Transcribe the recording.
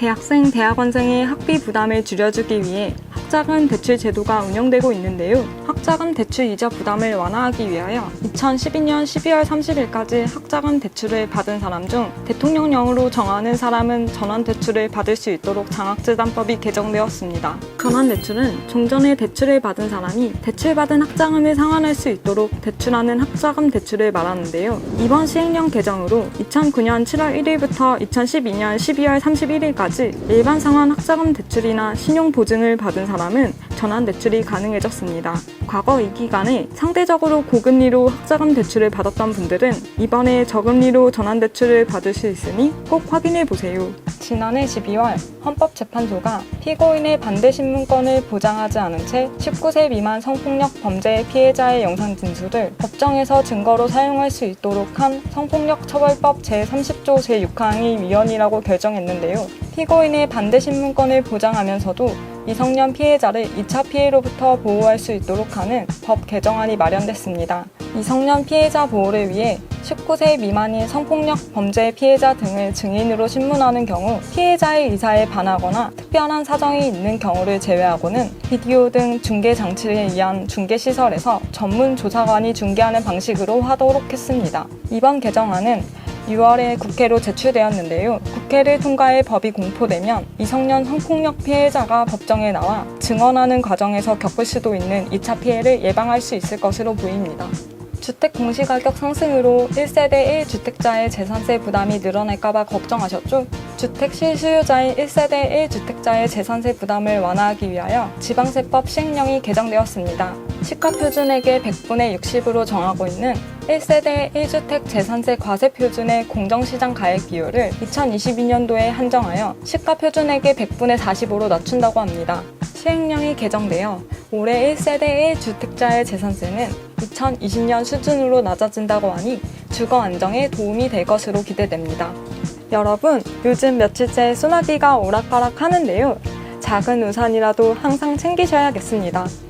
대학생, 대학원생의 학비 부담을 줄여주기 위해 학자금 대출 제도가 운영되고 있는데요. 학자금 대출 이자 부담을 완화하기 위하여 2012년 12월 30일까지 학자금 대출을 받은 사람 중 대통령령으로 정하는 사람은 전환 대출을 받을 수 있도록 장학재단법이 개정되었습니다. 전환 대출은 종전에 대출을 받은 사람이 대출받은 학자금을 상환할 수 있도록 대출하는 학자금 대출을 말하는데요. 이번 시행령 개정으로 2009년 7월 1일부터 2012년 12월 31일까지 일반 상환 학자금 대출이나 신용 보증을 받은 사람은 전환 대출이 가능해졌습니다. 과거 이 기간에 상대적으로 고금리로 학자금 대출을 받았던 분들은 이번에 저금리로 전환 대출을 받을 수 있으니 꼭 확인해 보세요. 지난해 12월 헌법재판소가 피고인의 반대 신문권을 보장하지 않은 채 19세 미만 성폭력 범죄 피해자의 영상 진술을 법정에서 증거로 사용할 수 있도록 한 성폭력 처벌법 제30조 제6항이 위헌이라고 결정했는데요. 피고인의 반대 신문권을 보장하면서도 미성년 피해자를 2차 피해로부터 보호할 수 있도록 하는 법 개정안이 마련됐습니다. 미성년 피해자 보호를 위해 19세 미만인 성폭력 범죄 피해자 등을 증인으로 신문하는 경우 피해자의 의사에 반하거나 특별한 사정이 있는 경우를 제외하고는 비디오 등 중계 장치를 위한 중계 시설에서 전문 조사관이 중계하는 방식으로 하도록 했습니다. 이번 개정안은 6월에 국회로 제출되었는데요. 국회를 통과해 법이 공포되면 미성년 성폭력 피해자가 법정에 나와 증언하는 과정에서 겪을 수도 있는 2차 피해를 예방할 수 있을 것으로 보입니다. 주택 공시가격 상승으로 1세대 1주택자의 재산세 부담이 늘어날까봐 걱정하셨죠? 주택 실수요자인 1세대 1주택자의 재산세 부담을 완화하기 위하여 지방세법 시행령이 개정되었습니다. 시가표준액의 100분의 60으로 정하고 있는 1세대 1주택 재산세 과세 표준의 공정시장 가액 비율을 2022년도에 한정하여 시가 표준액의 100분의 45로 낮춘다고 합니다. 시행령이 개정되어 올해 1세대 1주택자의 재산세는 2020년 수준으로 낮아진다고 하니 주거 안정에 도움이 될 것으로 기대됩니다. 여러분, 요즘 며칠째 소나기가 오락가락 하는데요. 작은 우산이라도 항상 챙기셔야겠습니다.